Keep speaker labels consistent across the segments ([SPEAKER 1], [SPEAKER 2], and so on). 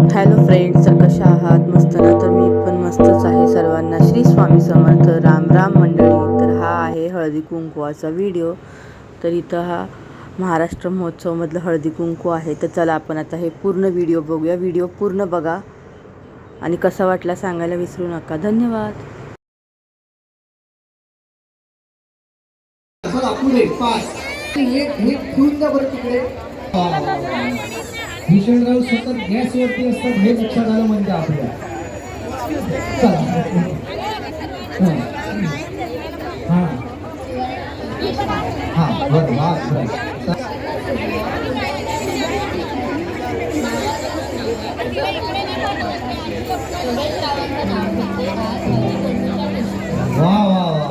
[SPEAKER 1] Hello friends कशा आहात? मस्त ना? तर मी पण मस्तच आहे सर्वांना. श्री स्वामी समर्थ राम राम मंडळी. तर हा आहे हळदी कुंकवाचा व्हिडिओ तर इथं हा महाराष्ट्र महोत्सवमधलं हळदी कुंकू आहे. तर चला आपण आता हे पूर्ण व्हिडिओ बघूया. व्हिडिओ पूर्ण बघा. आणि कसा वाटला सांगायला विसरू नका. धन्यवाद.
[SPEAKER 2] भूषणराव सतत गॅसवरती असतात, हे लक्षात आलं म्हणजे आपल्या. चला. बरं वा वा वा.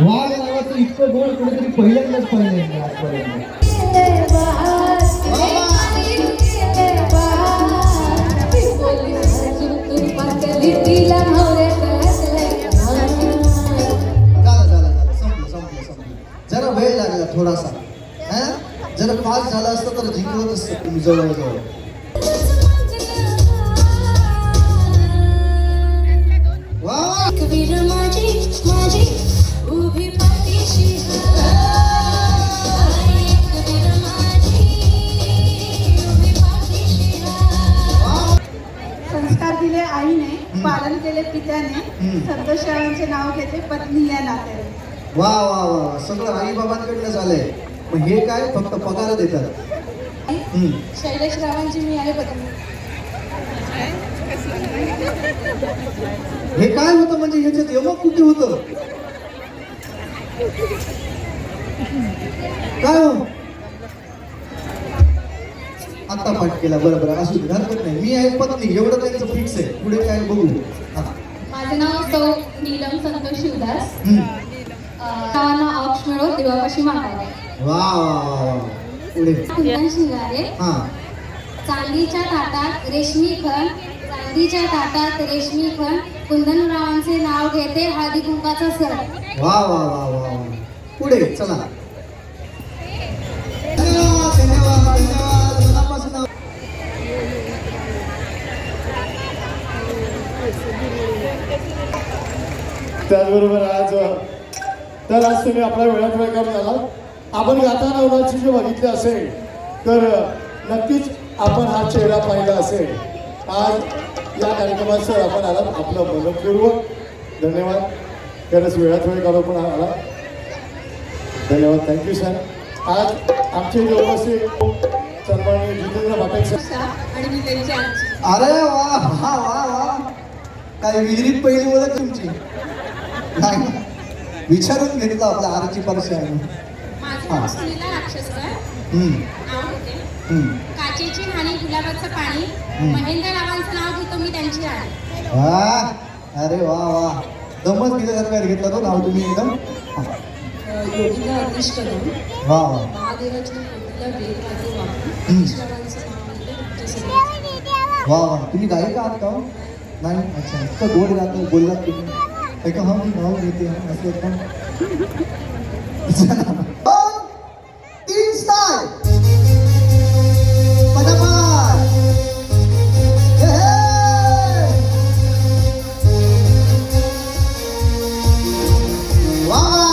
[SPEAKER 2] वाघ नावाचं इतकं गोड कुठेतरी पहिल्यांदाच पाहिलं आजपर्यंत.
[SPEAKER 3] पाठीशी हाय.
[SPEAKER 4] संस्कार दिले आईने पालन केले पित्याने. सप्तश्रावांचे नाव घेते पत्नी या नात्याने
[SPEAKER 2] वा वा वा सगळं आई बाबांकडनं झालंय मग हे काय फक्त पगार देतात.
[SPEAKER 4] शैलेश रावांची मी आहे पत्नी.
[SPEAKER 2] हे काय होतं म्हणजे ह्याच्यात यमक कुठे होतं? काय हो? आता पाठ केला बरं बरं असू दे हरकत नाही. मी आहे पत्नी एवढं त्यांचं फिक्स आहे. पुढे काय बघू.
[SPEAKER 3] माझं नाव सौ नीलम संतोष शिवदास. गावाना मिळो देवापाशी मागावे
[SPEAKER 2] वा वा वा वा. पुढे.
[SPEAKER 3] कुंदन शिंगारे
[SPEAKER 2] हा.
[SPEAKER 3] चांदीच्या ताटात रेशमी खण चांदीच्या ताटात रेशमी खण. कुंदनरावांचे नाव घेते हळदी कुंकाचा सण
[SPEAKER 2] वा वा वा वा वा. पुढे चला. धन्यवाद धन्यवाद धन्यवाद. मनापासून आभार.
[SPEAKER 5] त्याचबरोबर आज तर आज तुम्ही आपल्या वेळात वेळ करून आला आपण गाताना उन्हाची जे बघितले असेल तर नक्कीच आपण हा चेहरा पाहिला असेल. आज या कार्यक्रमात सर आपण आलात आपलं मनपूर्वक. धन्यवाद. खरंच वेळात वेळ काढून पण आला. धन्यवाद. थँक्यू सर आज आमचे जे उपस्थित सन्माननीय जितेंद्र पाटील सर.
[SPEAKER 4] आणि मी त्यांची आजी.
[SPEAKER 2] अरे वा वा वा वा. काय विहिरीत पहिली ओळख तुमची. नाही? विचारून घेतलं आपल्या आरची परीक्षा आहे
[SPEAKER 3] काचेची गुलाबाचं पाणी. महेंद्र रावांचं नाव घेतो मी त्यांची राणी.
[SPEAKER 2] अरे वा वा. दमच घेतल्यासारखं घेतलं तो नाव तुम्ही एकदम.
[SPEAKER 4] योगिता अतिश कदम
[SPEAKER 2] वा वा.
[SPEAKER 4] महादेवाच्या तुमच्यासमोर.
[SPEAKER 2] वा वा. तुम्ही गायिका आहात का हो? नाही? अच्छा. इतकं गोड गातं बोललात तुम्ही. ऐका हा मी नाव घेते असं एकदम.
[SPEAKER 3] விட்டார் பதமார் வா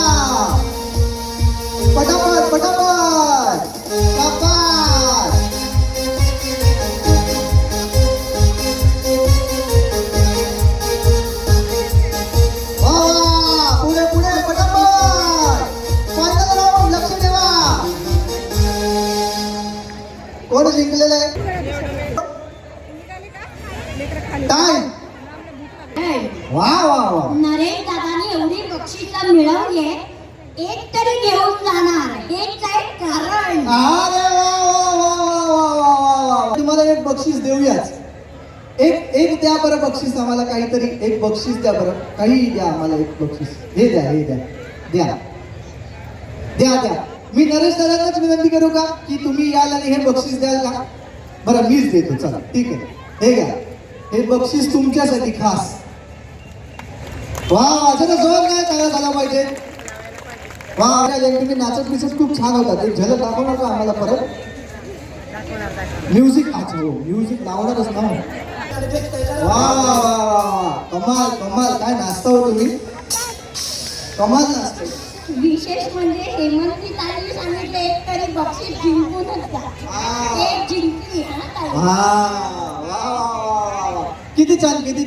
[SPEAKER 3] मिळवली एक तरी घेऊन जाणार. हेच आहे कारण?
[SPEAKER 2] अरे वा वा वा वा वा वा वा वा तुम्हाला एक बक्षीस देऊयाच. एक एक द्या बरं बक्षीस आम्हाला काहीतरी. एक बक्षीस द्या बरं. काही द्या आम्हाला एक बक्षीस. हे द्या हे द्या. द्या. द्या द्या. मी नरेश सरांनाच विनंती करू का? की तुम्ही याल आणि हे बक्षीस द्याल का? बरं मीच देतो. चला ठीक आहे. हे घ्या. हे बक्षीस तुमच्यासाठी खास. वा जरा जोर काय काय झाला पाहिजे? वा नाचत बिचत खूप छान होता एक झलक दाखवणार का आम्हाला परत? म्युझिक अच्छा हो म्युझिक लावणारच ना. वा कमाल कमाल. काय नाचता हो तुम्ही? कमाल नाचते
[SPEAKER 3] विशेष म्हणजे हेमंती ताईने सांगितले एक तरी बक्षीस जिंकूनच जा. एक जिंकली हा ताई.
[SPEAKER 2] वा वा वा वा वा. किती छान किती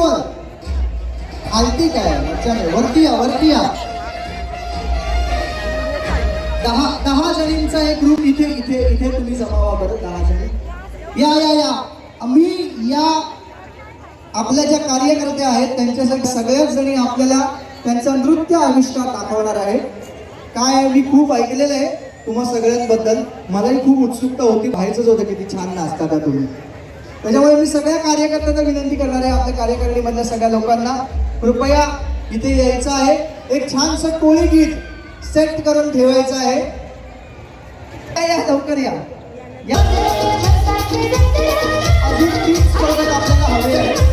[SPEAKER 2] वर. खालती काय? वरच्या वरती या वरती या. दहा दहा जणींचा एक ग्रुप इथे इथे इथे तुम्ही जमावा बरं दहा जणी. या या या. आम्ही या आपल्या ज्या कार्यकर्त्या आहेत त्यांच्यासाठी सगळ्याच जणी आपल्याला त्यांचा नृत्य आविष्कार दाखवणार आहे. काय मी खूप ऐकलेलं आहे. तुम्हा सगळ्यांबद्दल मलाही खूप उत्सुकता होती. व्हायचंच होतं किती छान नाचता का तुम्ही. त्याच्यामुळे मी सगळ्या कार्यकर्त्यांना विनंती करणार आहे आपल्या कार्यकारिणीमधल्या सगळ्या लोकांना. कृपया इथे यायचं आहे. एक छानसं कोळी गीत सेट करून ठेवायचं आहे. या लवकर या. आपल्याला हवे आहे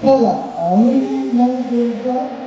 [SPEAKER 2] 제가 어린 놈들과